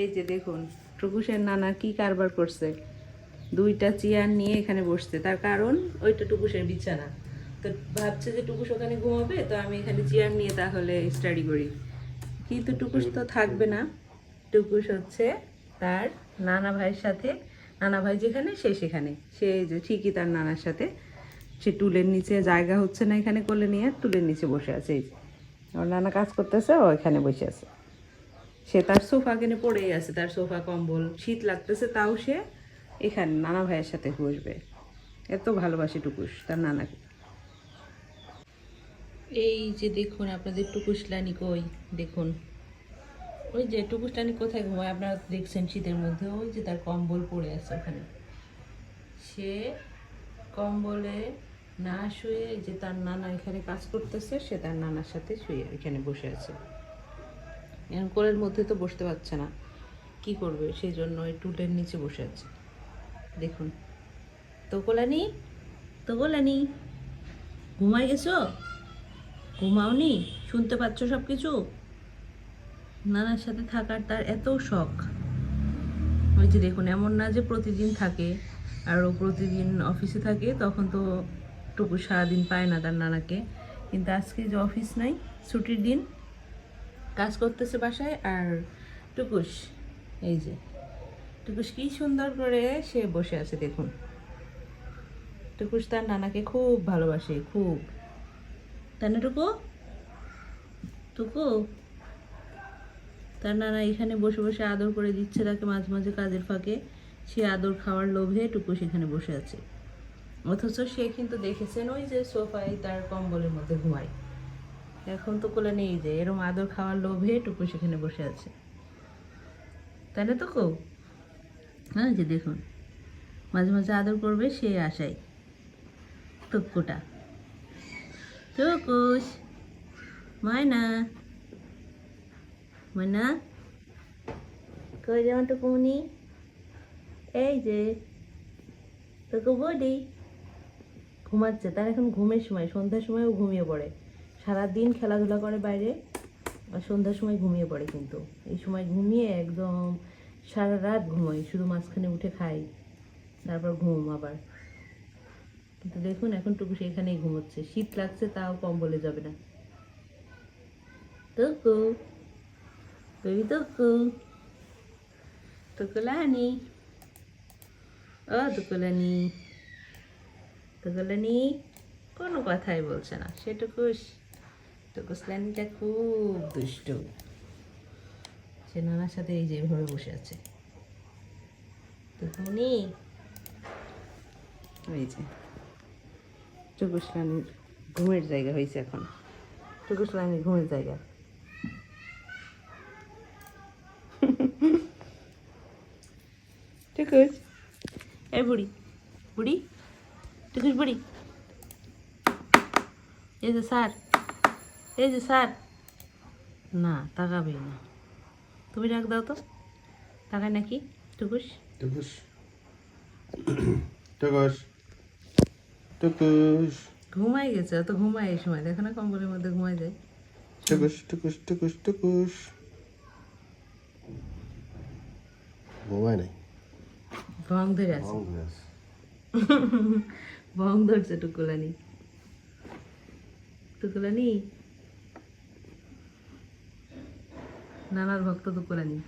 এই যে দেখুন, টুকুসের নানা কি কারবার করছে। দুইটা চেয়ার নিয়ে এখানে বসছে। তার কারণ ওইটা টুকুসের বিছানা। তো ভাবছে যে টুকুস ওখানে ঘুমাবে, তো আমি এখানে চেয়ার নিয়ে তাহলে স্টাডি করি। কিন্তু টুকুস তো থাকবে না। টুকুস হচ্ছে তার নানা ভাইয়ের সাথে। নানা ভাই যেখানে, সে সেখানে। সে যে ঠিকই তার নানার সাথে। সে টুলের নিচে জায়গা হচ্ছে না এখানে কোলে নিয়ে, টুলের নিচে বসে আছে। ওর নানা কাজ করতেছে, ও এখানে বসে আছে। সে তার সোফা কিনে পড়েই আছে, তার সোফা কম্বল। শীত লাগতেছে, তাও সে এখানে নানা ভাইয়ের সাথে বসবে। এত ভালোবাসে টুকুস, তার নানাকে এই যে দেখুন, আপনাদের টুকুসলানি কই? দেখুন। ওই যে টুকুসলানি কোথায় ঘুমায়? আপনারা দেখছেন শীতের মধ্যে, ওই যে তার কম্বল পড়ে আছে ওখানে। সে কম্বলে না শুয়ে যে তার নানা এখানে কাজ করতেছে, সে তার নানার সাথে শুয়ে এখানে বসে আছে। এখন কোলের মধ্যে তো বসতে পারছে না। কি করবে? সেই জন্য ওই টুলের নিচে বসে আছে। দেখুন। তো কোলানি তো কোলানি ঘুমাই গেছো? ঘুমাওনি? শুনতে পাচ্ছ সব কিছু নানার সাথে থাকার তার এত শখ। ওই যে দেখুন, এমন না যে প্রতিদিন থাকে আর ও প্রতিদিন অফিসে থাকে, তখন তো টুকু সারাদিন পায় না তার নানাকে। কিন্তু আজকে যে অফিস নাই, ছুটির দিন কাজ করতেছে বাসায় আর টুকুস এই যে। টুকুস কি সুন্দর করে সে বসে আছে, দেখুন। টুকুস তার নানাকে খুব ভালোবাসে, খুব। তাই না টুকু? টুকু? তার নানা এখানে বসে বসে আদর করে দিচ্ছে তাকে মাঝে মাঝে কাজের ফাঁকে। সে আদর খাওয়ার লোভে টুকু সেখানে বসে আছে। অথচ সে কিন্তু দেখেছেন, ওই যে সোফায় তার কম্বলের মধ্যে ঘুমায়। এখন তো কোলে নেই যে, এরম আদর খাওয়ার লোভে টুকু সেখানে বসে আছে। তাই না তো কো হ্যাঁ যে দেখুন, মাঝে মাঝে আদর করবে সে আশায়। টুকুটা টুকুস ময়না। ময়না। কই যেমন টুকুমনি এই যে, তোকে বডি ঘুমাচ্ছে, তার এখন ঘুমের সময়, সন্ধ্যার সময়ও ঘুমিয়ে পড়ে। সারাদিন খেলাধুলা করে বাইরে আর সন্ধ্যার সময় ঘুমিয়ে পড়ে কিন্তু। এই সময় ঘুমিয়ে একদম সারা রাত ঘুমোয় শুধু মাঝখানে উঠে খাই, তারপর ঘুম আবার। কিন্তু দেখুন, এখন টুকু সেখানেই ঘুমোচ্ছে। শীত লাগছে, তাও কম বলে যাবে না। টুকু বেবি টুকু, টুকুলানি, ও টুকুলানি টুকুলানি কোনো কথাই বলছে না। সেটুকু টুকুসলানিটা খুব দুষ্টু। সে নানার সাথে এই যে এভাবে বসে আছে। তো টুকুনি এই যে টুকুসলানির ঘুমের জায়গা হয়েছে এখন। টুকুসলানির ঘুমের জায়গা। টুকুস এই বুড়ি বুড়ি, টুকুস বুড়ি। এই যে স্যার। এই যে স্যার। না তাকাবেই না। তুমি ডাক দাও তো। তাকায় নাকি টুকুস? টুকুস। টুকুস। টুকুস। ঘুমাই গেছে অত ঘুমায় এই সময়। দেখো না কম্বলের মধ্যে ঘুমাই যায়। টুকুস টুকুস টুকুস টুকুস। ঘুমায় নাই? ভং ধরে আছে। ভং ধরে আছে। ভং ধরছে টুকুলানি। টুকুলানি? নানার ভক্ত টুকুলানি